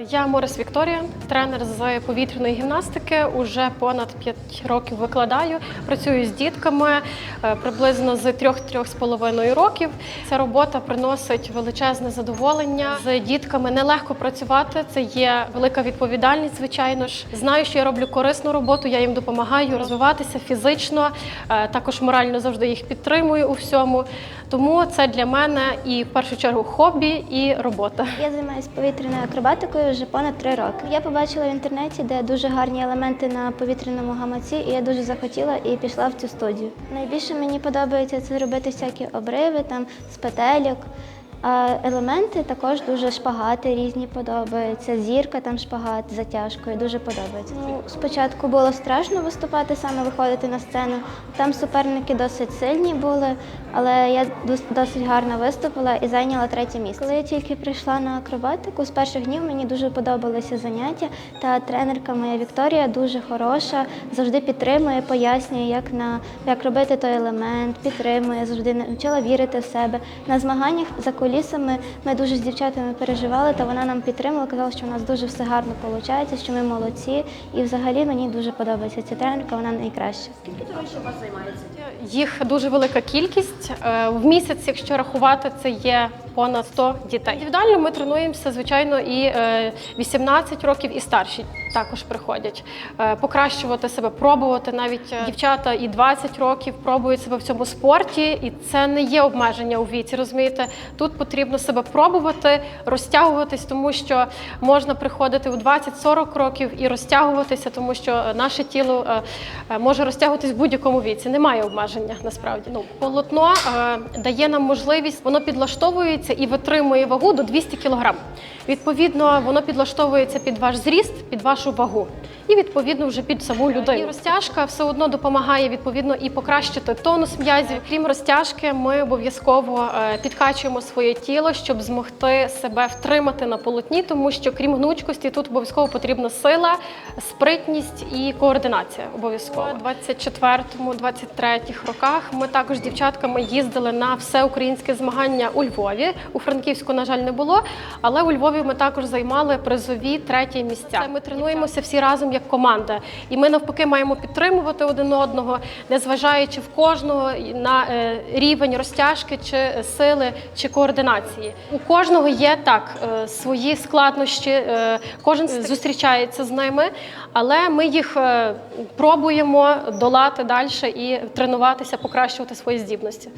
Я Морис Вікторія, тренер з повітряної гімнастики. Уже понад 5 років викладаю. Працюю з дітками е, приблизно з 3-3,5 років. Ця робота приносить величезне задоволення. З дітками нелегко працювати. Це є велика відповідальність, звичайно ж. Знаю, що я роблю корисну роботу. Я їм допомагаю розвиватися фізично, е, також морально завжди їх підтримую у всьому. Тому це для мене і в першу чергу хобі і робота. Я займаюся повітряною акробатикою вже понад три роки. Я побачила в інтернеті, де дуже гарні елементи на повітряному гамаці, і я дуже захотіла і пішла в цю студію. Найбільше мені подобається це робити всякі обриви там з петельок. Елементи також дуже шпагати різні подобаються. Зірка там шпагат з затяжкою дуже подобається. Ну, спочатку було страшно виступати, саме виходити на сцену. Там суперники досить сильні були, але я досить гарно виступила і зайняла третє місце. Коли я тільки прийшла на акробатику, з перших днів мені дуже подобалися заняття. Та тренерка моя Вікторія дуже хороша, завжди підтримує, пояснює, як на як робити той елемент, підтримує, завжди навчила вірити в себе. На змаганнях за кулісами ми дуже з дівчатами переживали, та вона нам підтримала, казала, що у нас дуже все гарно виходить, що ми молодці. І взагалі мені дуже подобається ця тренерка, вона найкраща. Скільки трошки вас займається? Їх дуже велика кількість. Е, В місяць, якщо рахувати, це є понад 100 дітей. Індивідуально ми тренуємося, звичайно, і е, 18 років і старші також приходять. Е, Покращувати себе, пробувати. Навіть е, дівчата і 20 років пробують себе в цьому спорті, і це не є обмеження у віці. Розумієте, тут потрібно себе пробувати, розтягуватись, тому що можна приходити у 20-40 років і розтягуватися, тому що наше тіло е, е, може розтягуватись в будь-якому віці. Немає обмеження насправді. Ну полотно е, дає нам можливість, воно підлаштовується і витримує вагу до 200 кг. Відповідно, воно підлаштовується під ваш зріст, під вашу вагу. І відповідно вже під саму людину. І розтяжка все одно допомагає відповідно і покращити тонус м'язів. Крім розтяжки, ми обов'язково е, підкачуємо своє тіло, щоб змогти себе втримати на полотні, тому що крім гнучкості, тут обов'язково потрібна сила, спритність і координація. Обов'язково у 24-23 роках ми також з дівчатками їздили на всеукраїнське змагання у Львові. У Франківську, на жаль, не було, але у Львові ми також займали призові треті місця. Ми тренуємося всі разом як команда, і ми навпаки маємо підтримувати один одного, незважаючи в кожного на е, рівень розтяжки чи сили чи координації. У кожного є так е, свої складнощі, е, кожен зустрічається з ними, але ми їх пробуємо долати далі і тренуватися, покращувати свої здібності.